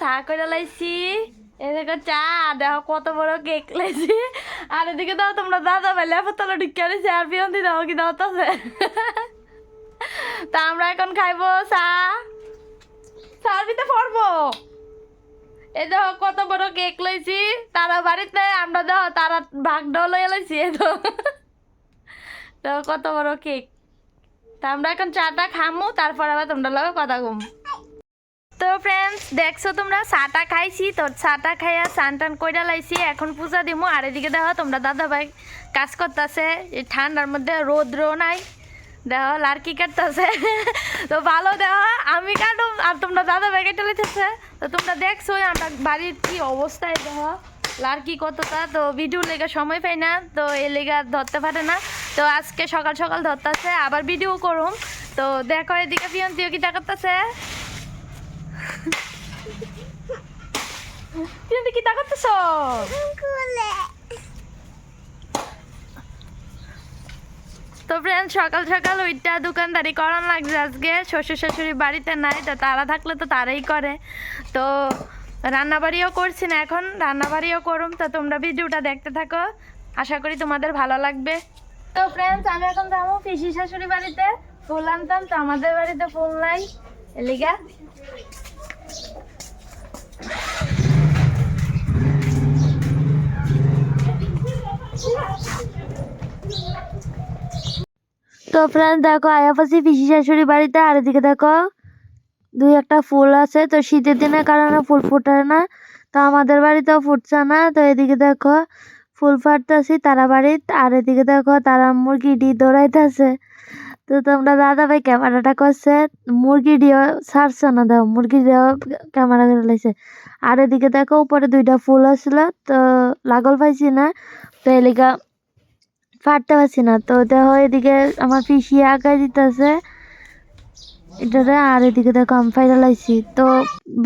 চা করে লাইছি এদিকে চা দেখো কত বড় কেক লাইছি আর এদিকে দাও তোমরা দাদা ভাই লেপর তলা ঢুকে রয়েছে আর পিয়ন্তি দাও কি দাও তাছে তা আমরা এখন খাইবো চা চার ভিতরে পড়ব এই দেখো কত বড় কেক লইছি তারা বাড়িতে আমরা দেখো তারা ভাগ ডাও লইয়া লইছি এই তো তো কত বড় কেক। তা আমরা এখন চাটা খামু, তারপর আবার তোমরা লগে কথা কম। তো ফ্রেন্ডস দেখছ তোমরা? চাটা খাইছি, তো চাটা খাইয়া চান টান কইরা লাইছি। এখন পূজা দিমু, আর এদিকে দেখো তোমরা দাদা ভাই কাজ করতেছে। এই ঠান্ডার মধ্যে রোদ্র নাই। দেখো, লাড়কি কাটতেছে। তো ভালো দেখো, আমি কাটুম আর তোমরা দাদা ভাই কেটে লইতেছে। তো তোমরা দেখছ আমরা বাড়ির কি অবস্থায় দেখো। লাড়কি কতটা, তো ভিডিও লেগে সময় পাই না, তো এই লেগে ধরতে পারে না। তো আজকে সকাল সকাল ধরতেছে, আবার ভিডিও করুম। তো দেখো এদিকে পিয়ন্তিও কি করতেছে। পিয়ন্তি কি করতেছ তো ফ্রেন্ড সকাল সকাল ওইটা দোকানদারি করান লাগছে আজকে। শ্বশুর শাশুড়ি বাড়িতে নাই, তো তারা থাকলে তো তারাই করে। তো রান্নাবাড়িও করছি না এখন, রান্নাবাড়িও করুম। তো তোমরা ভিডিওটা দেখতে থাকো। আশা করি তোমাদের ভালো লাগবে। তো ফ্রেন্ডস আমি এখন যাব পিসি শাশুড়ি বাড়িতে। ফুল আনতাম, তো আমাদের বাড়িতে ফুল নাই। এলিগা। তো ফ্রেন্ড দেখো আয়াপাশি পিসি শাশুড়ি বাড়িতে আর এদিকে দেখো, দুই একটা ফুল আছে। তো শীতের দিনের কারণে ফুল ফুটে না, তো আমাদের বাড়িতেও ফুটছে না। তো এদিকে দেখো, ফুল ফাটতেছি তারা বাড়িতে আর এদিকে দেখো তারা মুরগি ডি দৌড়াইতেছে। তো তোমরা দাদা ভাই ক্যামেরাটা করছে, মুরগি দিয়েও ছাড়ছে না দাও, মুরগি দিয়েও ক্যামেরা করে লাইছে। আর এদিকে দেখো, উপরে দুইটা ফুল আসছিল তো লাগল পাইছি না, তো এলিকা ফাটতে পারছি না। তো দেখো, এদিকে আমার পিসি আঁকাই দিতেছে। এটাতে আর এদিকে দেখো আমি ফাইরা লাইছি তো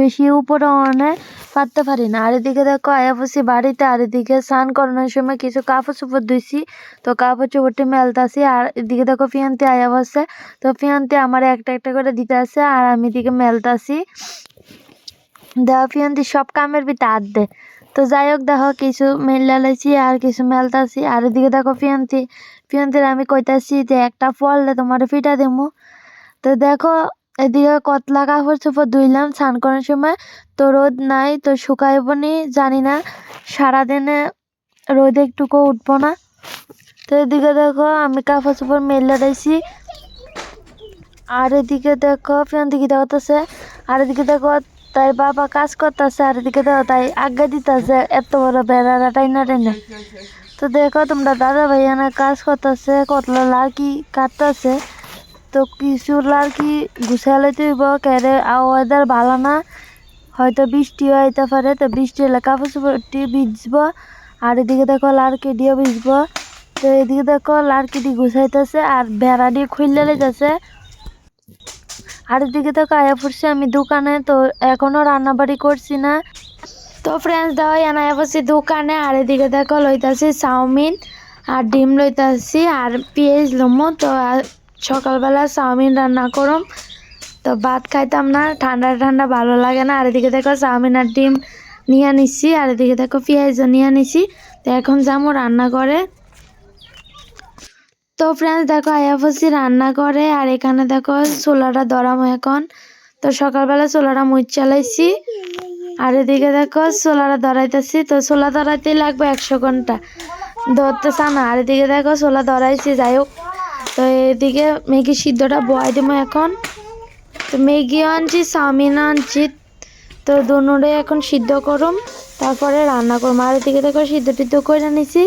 বেশি উপরে অনেক পারতে পারি না। আর এদিকে দেখো আয়া বসি বাড়িতে, আর এদিকে স্নান করানোর সময় কিছু কাপড় চোপড় ধুইছি। তো কাপড় চোপড়টি মেলতাছি, আর এদিকে দেখো ফিয়ান্তি আয়া বসে। তো ফিয়ান্তি আমার একটা একটা করে দিতে আছে আর আমি এদিকে মেলতাছি। দেওয়া ফিয়ান্তি সব কামের ভিতরে হাত দে। তো যাই হোক দেখো কিছু মেলা লাইছি, আর কিছু মেলতাছি। আর এদিকে দেখো ফিয়ান্তি, ফিয়ান্তির আমি কইতাছি যে একটা ফল দে, তোমার পিঠা দেবো তো দেখো, এদিকে কতলা কাপড় চোপড় ধুইলাম, স্নান করার সময়। তো রোদ নাই, তো শুকাইব নি, জানি না। সারাদিনে রোদ একটুকু উঠবো না। তো এদিকে দেখো, আমি কাপড় চোপড় মেলে দিয়েছি। আর এদিকে দেখো ফিয়ান্তি কি দেখতেছে আর এদিকে দেখো, তাই বাবা কাজ করতেছে, আর এদিকে দেখো, তাই আজ্ঞা দিতেছে। এত বড় বেড়ারা টাইনা টাইনা। তো দেখো, তোমরা দাদা ভাইয়ানা কাজ করতেছে, কতলা লাড়কি কাটতেছে। তো কিছু লাড়কি গুছাই লইতে হইব কেরে ওয়েদার ভালো না হয়তো বৃষ্টিও আইতে পারে তো বৃষ্টি হলে কাপড় ভিজবো। আর এদিকে দেখো লাড়কি দিয়ে ভিজবো। তো এদিকে দেখো লাড়কিটি গুছাইতেছে আর বেড়া দিয়ে খুললে লইতেছে আর এদিকে তো কায়া পড়ছি আমি দোকানে, তো এখনও রান্নাবাড়ি করছি না। তো ফ্রেন্ডস দাও এনায়া পড়ছি দোকানে আর এদিকে দেখো লইতাছি চাউমিন আর ডিম লইতাছি আর পেঁয়াজ লমো, তো আর সকালবেলা চাউমিন রান্না করম। তো ভাত খাইতাম না, ঠান্ডা ঠান্ডা ভালো লাগে না। আর এদিকে দেখো চাউমিন আর ডিম নিয়ে নিছি আর এদিকে দেখো পেঁয়াজও নিয়ে নিছি তো এখন যাব রান্না করে। তো ফ্রেন্ডস দেখো আয়াফসি রান্না করে, আর এখানে দেখো চোলাটা দরাম এখন। তো সকালবেলা চোলাটা মুচ চালাইছি, আর এদিকে দেখো চোলাটা ধরাইতেছি। তো চোলা ধরাইতেই লাগবে একশো ঘণ্টা। ধরতে না, আর এদিকে দেখো চোলা ধরাইছি, যাই হোক। তো এদিকে ম্যাগি সিদ্ধটা বয়াই দেবো এখন। তো ম্যাগিও আনছি চাউমিনও আনছি, তো দুনুরে এখন সিদ্ধ করুম, তারপরে রান্না করুম। আর এদিকে দেখো সিদ্ধ টিদ্ধ করে নিছি,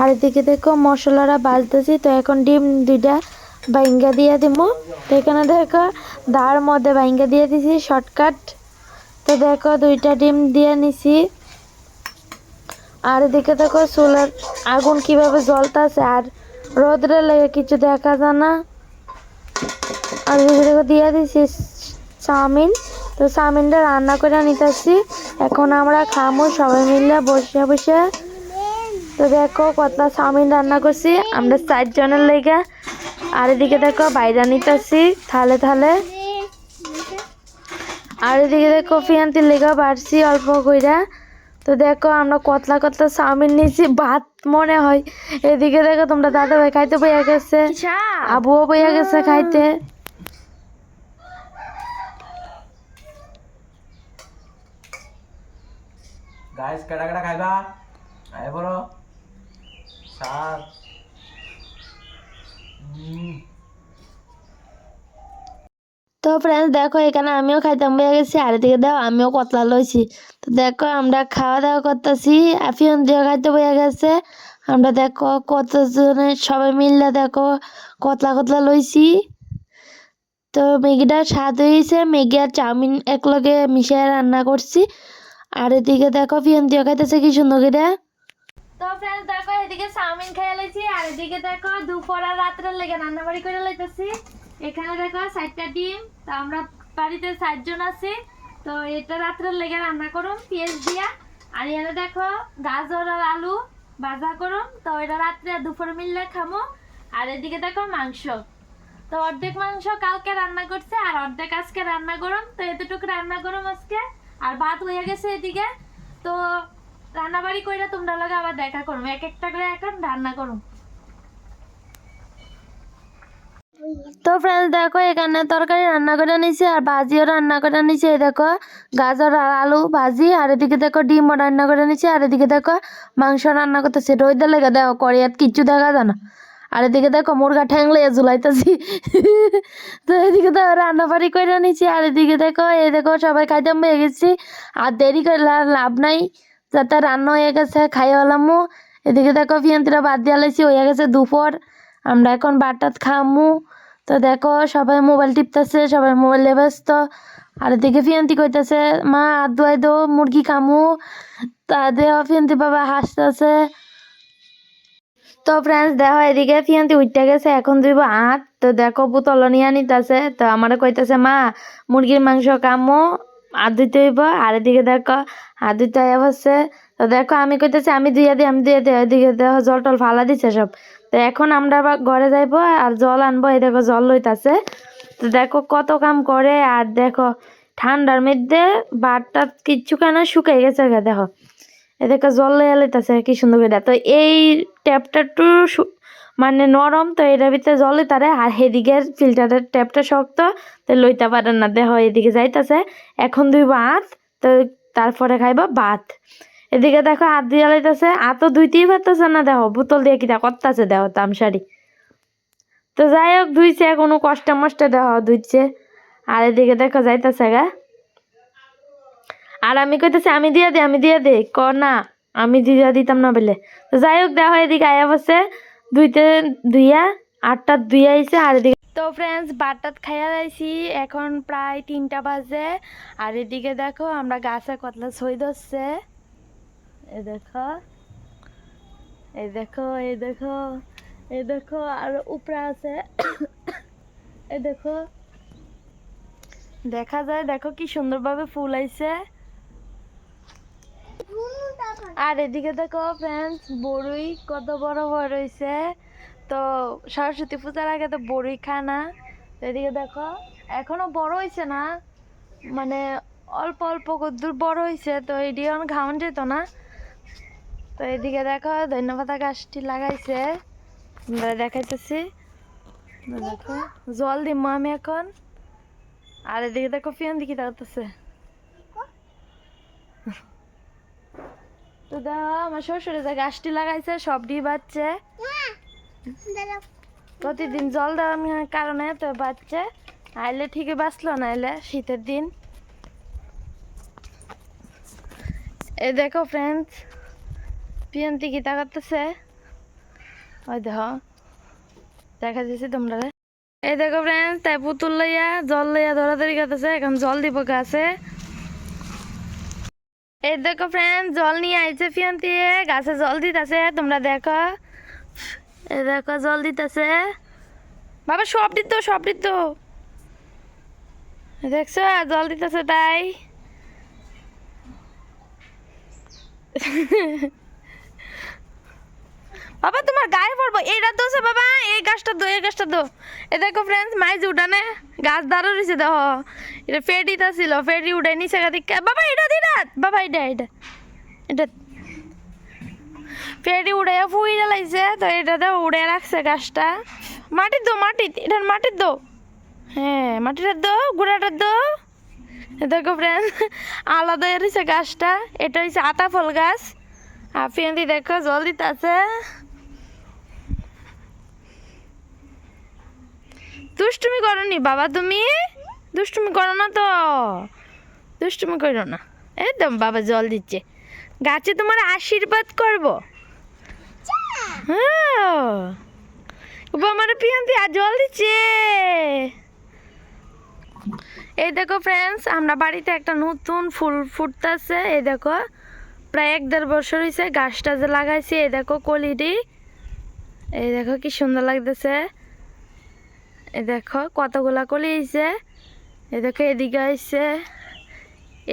আর এদিকে দেখো মশলাটা বাজতেছি তো এখন ডিম দুইটা বাইঙ্গা দিয়ে দিব তো এখানে দেখো দার মধ্যে বাইঙ্গা দিয়ে দিছি, শর্টকাট। তো দেখো দুইটা ডিম দিয়ে নিছি। আর এদিকে দেখো চুলার আগুন কীভাবে জ্বলতেছে, আর রোদরে লেগে কিছু দেখা যায় না। আর দেখো দিয়ে দিছি চাউমিন। তো চাউমিনটা রান্না করে নিতেছি। এখন আমরা খামো সবাই মিলে বসে বসে। তো দেখো কত চাউমিন রান্না করছি। আমরা চারজনের লেগে। আর এদিকে দেখো বাইরে নিতেছি থালে থালে। আর এদিকে দেখো ফিয়ান্তির লেগা বাড়ছি অল্প কইরা। তো দেখো আমরা কতলা কতলা চাউমিন নিয়েছি ভাত মনে হয়। এদিকে দেখো তোমরা দাদা ভাই খাইতে বইয়া গেছে আবুও বইয়া গেছে খাইতে। গাইস কেডা কেডা খাইবা? আয় বলো। সাত উম, তো ফ্রেন্ডস দেখো, এখানে আমিও খাইতাম বইয়া গেছি? আর এদিকে দেখো, আমিও কতলা লইছি। তো দেখো, আমরা খাওয়া দাওয়া করতেছি। আফিয়ন দিয়ে খাইতে বইয়া গেছে। আমরা দেখো, কতজনে সবাই মিললে দেখো, কতলা কতলা লইছি। তো ম্যাগিটা স্বাদ হয়েছে ম্যাগি আর চাউমিন একলগে মিশিয়ে রান্না করছি। আর এদিকে দেখো ফিয়ন দিয়ে খাইতেছে, কি সুন্দর করে। দেখো, এদিকে চাউমিন খেয়ে লাইছি। আর এদিকে দেখো, দুপুর আর রাত্রের লেগে রান্না বাড়ি করে লাইতেছি। এখানে দেখো চারটা ডিম, তো আমরা বাড়িতে চারজন আছি। তো এটা রাত্রের লেগে রান্না করুম, পেঁয়াজ দিয়া। আর এখানে দেখো গাজর আর আলু ভাজা করুম, তো এটা রাত্রে দুপুরে মিললে খামো। আর এদিকে দেখো মাংস। তো অর্ধেক মাংস কালকে রান্না করছে, আর অর্ধেক আজকে রান্না করুম। তো এতটুকু রান্না করুম আজকে। আর ভাত হয়ে গেছে এদিকে। তো রান্না বাড়ি কইরা তোমরা লগে আবার দেখা করুম। এক একটা করে এখন রান্না করুম। তো ফ্রেন্ডস দেখো, এখানে তরকারি রান্না করে নিছি, আর ভাজিও রান্না করে নিছি, এই দেখো, গাজর আর আলু ভাজি, আর এদিকে দেখো ডিমও রান্না করে নিছি, আর এদিকে দেখো মাংস রান্না করতেছি। রোদের লেগে দেখো করিয়াত কিচ্ছু দেখা যায় না। আর এদিকে দেখো মুরগা ঠ্যাং ঝুলাইতেছি। তো এদিকে দেখো রান্না বাড়ি করে নিছি, আর এদিকে দেখো, এই দেখো, সবাই খাইতাম হয়ে গেছি। আর দেরি করে লাভ নাই, যাতে রান্না হয়ে গেছে, খাই হলামও এদিকে দেখো ফিয়ান্তিরা বাদ দিয়া লাইছি হয়ে গেছে দুপুর। আমরা এখন বাটাত খামু। তো দেখো, সবাই মোবাইল টিপতেছে, সবাই মোবাইলে ব্যস্ত। আর এদিকে ফিয়ান্তি কইতেছে, মা, হাত ধোয়াই দো, মুরগি খামু। তা দেহ ফিয়ান্তি বাবা হাসতেছে। তো ফ্রেন্ডস দেখো, এদিকে ফিয়ান্তি উঠতে গেছে, এখন দিব হাত তো দেখো, বোতল নিয়ে নিতেছে তো আমারে কইতেছে, মা, মুরগির মাংস কামো হাত ধুইতে হইব। আর এদিকে দেখো, হাত ধুইতে বসছে। তো দেখো, আমি কইতেছি, আমি ধুইয়া দিই, আমি ধুইয়া দিই। এদিকে দেখো জল টল ফালা দিছে সব। তো এখন আমরা ঘরে যাইবো আর জল আনব। এই দেখো জল লইতাছে। তো দেখো কত কাম করে আর দেখো ঠান্ডার মধ্যে বারটা কিচ্ছু কেন শুকাই গেছে দেখো। এ দেখো জল লইয়া লইতাছে, কি সুন্দর করে। তো এই ট্যাপটা একটু মানে নরম, তো এটার ভিতরে জল লইতারে। আর সেদিকের ফিল্টারের ট্যাপটা শক্ত, তো লইতে পারেন না। দেখো এদিকে যাইতাছে। এখন দুই ভাত তো তারপরে খাইবা ভাত। এদিকে দেখো হাত দিয়া লাইতেছে হাতও ধুইতেই পারতেছে না, দেখো, বোতল দিয়ে কিটা করতেছে, দেখো, তামসারি। তো যাই হোক, ধুইছে, কোনো কষ্ট মষ্টে, দেখো, ধুইছে। আর এদিকে দেখো, যাইতেছে গা। আর আমি কইতেছি, আমি দিয়া দে, আমি দিয়া দে, ক না, আমি দিয়া দিতাম না বলে। তো যাই হোক, দেখো, এদিকে আয়া বসে ধুইতে ধুইয়া, আটটা ধুইয়া আইছে, আর এদিকে তো ফ্রেন্ডস বাটাত খাইয়া যাইছি, এখন প্রায় তিনটা বাজে। আর এদিকে দেখো, আমরা গাছে কতলা ছই ধরছে। এ দেখো এই দেখো এই দেখো এই দেখো, আর উপরে আছে এই দেখো। দেখা যায়, দেখো কি সুন্দরভাবে ফুল আইছে। আর এদিকে দেখো ফ্রেন্ডস বড়ই কত বড় বড় হয়েছে তো সরস্বতী পূজার আগে তো বড়ই খায় না। এদিকে দেখো, এখনও বড় হয়েছে না। মানে অল্প অল্প কদ্দুর বড় হয়েছে তো এটি এখন খাওয়ান যেত না। তো এদিকে দেখো ধন্যপাতা গাছটি লাগাইছে। দেখাইতেছি। দেখো, জল দিব আমি এখন। আর এদিকে দেখো ফিয়ান দিকে তাকাতেছে তো দেখো, আমার শ্বশুরে যে গাছটি লাগাইছে, সবটি বাচ্চে প্রতিদিন জল দেওয়ার কারণে তো বাচ্চা আইলে ঠিকই বাঁচলো না এলে শীতের দিন। এই দেখো ফ্রেন্ডস পিয়ন্তি কি তাকাতেছে। ওই দেখো দেখা যাচ্ছে তোমরা এই দেখো ফ্রেন্ডস তাই পুতুল লইয়া, জল লইয়া দৌড়াদৌড়ি করতেছে, এখন জল দিব গাছে এই দেখো ফ্রেন্ড জল নিয়ে আইছে ফিয়ন্তি গাছে জল দিতেছে, তোমরা দেখো। এই দেখো, জল দিতেছে। বাবা, সব দিত সব দিত। দেখছ, জল দিতেছে তাই। বাবা, তোমার গায়ে পড়ব। এইটা দোছে বাবা, এই গাছটা দো, এই গাছটা দো। এ দেখো ফ্রেন্ডস মাইজ উঠানে গাছ দাঁড়ো রয়েছে, দেখো। এটা ফেডিটা ছিল ফেডি উঠে নিচে দিকে। বাবা, এটা দিটা বাবা, এটা এটা এটা। ফেডি উড়ে ফুই লাগছে তো এটাতে উড়ে রাখছে গাছটা। মাটির দো, মাটি, এটার মাটির দো। হ্যাঁ মাটিটার দো গুড়াটার দো। দেখো ফ্রেন্ড আলাদা রয়েছে গাছটা। এটা হচ্ছে আতা ফল গাছ। ফেন্দি দেখো, জল দিতে আছে দুষ্টুমি করো নি বাবা তুমি? দুষ্টুমি করো না তো। দুষ্টুমি করো না। একদম বাবা জল দিচ্ছে। গাছে তোমার আশীর্বাদ করব। হ্যাঁ। আমার পিয়ান্তি, আর জল দিচ্ছে। এই দেখো ফ্রেন্ডস আমরা বাড়িতে একটা নতুন ফুল ফুটতেছে। এই দেখো, প্রায় এক দেড় বছর হয়েছে গাছটা যে লাগাইছি। এই দেখো কলিটি এই দেখো কি সুন্দর লাগতেছে। দেখো কতগুলা কলি হয়েছে এ দেখো এদিকে আইছে।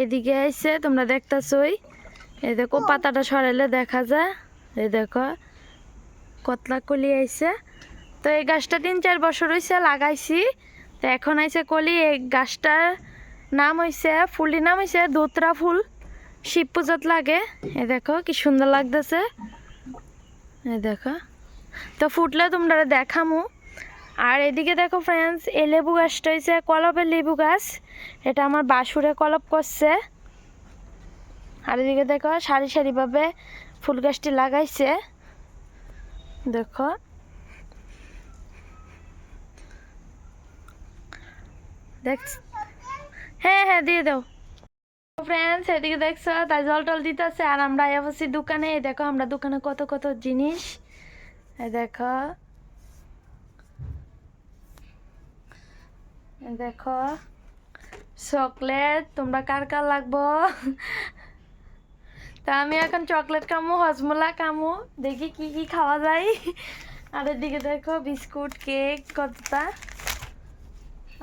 এদিকে আইছে, তোমরা দেখতেছই। এ দেখো পাতাটা সরাইলে দেখা যায়। এ দেখো কতলা কলি আইছে। তো এই গাছটা তিন চার বছর হয়েছে লাগাইছি। তো এখন আইছে কলি, এই গাছটার নাম হয়েছে ফুলটির নাম হয়েছে দোতরা ফুল। শিব পূজাত লাগে। এ দেখো কি সুন্দর লাগতেছে। এ দেখো। তো ফুটলে তোমরা দেখামু। আর এদিকে দেখো ফ্রেন্ডস এই লেবু গাছটা হয়েছে কলপের লেবু গাছ। এটা আমার বাসুরে কলপ করছে। আর এদিকে দেখো সারি সারিভাবে ফুল গাছটি লাগাইছে। দেখো। হ্যাঁ হ্যাঁ দিয়ে দাও। ফ্রেন্ডস এদিকে দেখছ, তাই জল টল দিতেছে। আর আমরা আইয়াছি দোকানে দেখো আমরা দোকানে কত কত জিনিস। দেখো। দেখো চকলেট তোমরা কার কার লাগবো? তা আমি এখন চকলেট কামু হজমোলা কামু দেখি কি কি খাওয়া যায়। আর এদিকে দেখো বিস্কুট কেক কতটা।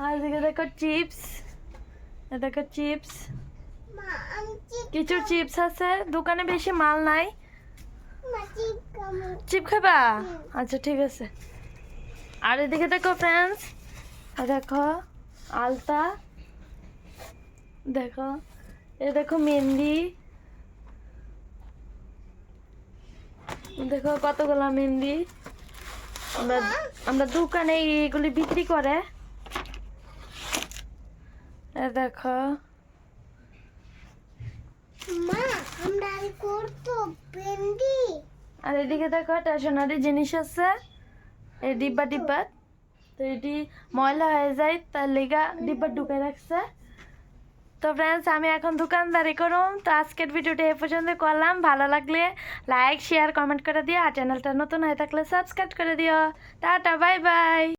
আর এদিকে দেখো চিপস দেখো চিপস। কিছু চিপস আছে দোকানে বেশি মাল নাই। চিপ খাবা? আচ্ছা ঠিক আছে। আর এদিকে দেখো ফ্রেন্ডস দেখো আলতা। দেখো এ দেখো মেহেন্দি। দেখো কতগুলো মেহেন্দি। আমরা আমরা দোকানে এগুলি বিক্রি করে। এ দেখো। মা আমরা করতো আর এদিকে দেখো স্টেশনারি জিনিস আছে। এই ডিব্বা ডিব্বা তো এটি ময়লা হয়ে যায়, তার লেগা ডিব্বা ঢুকে রাখছে। তো ফ্রেন্ডস আমি এখন দোকানদারি করুন তো আজকের ভিডিওটি এ পর্যন্ত করলাম। ভালো লাগলে লাইক শেয়ার কমেন্ট করে দিও। আর চ্যানেলটা নতুন হয়ে থাকলে সাবস্ক্রাইব করে দিও। Tata bye bye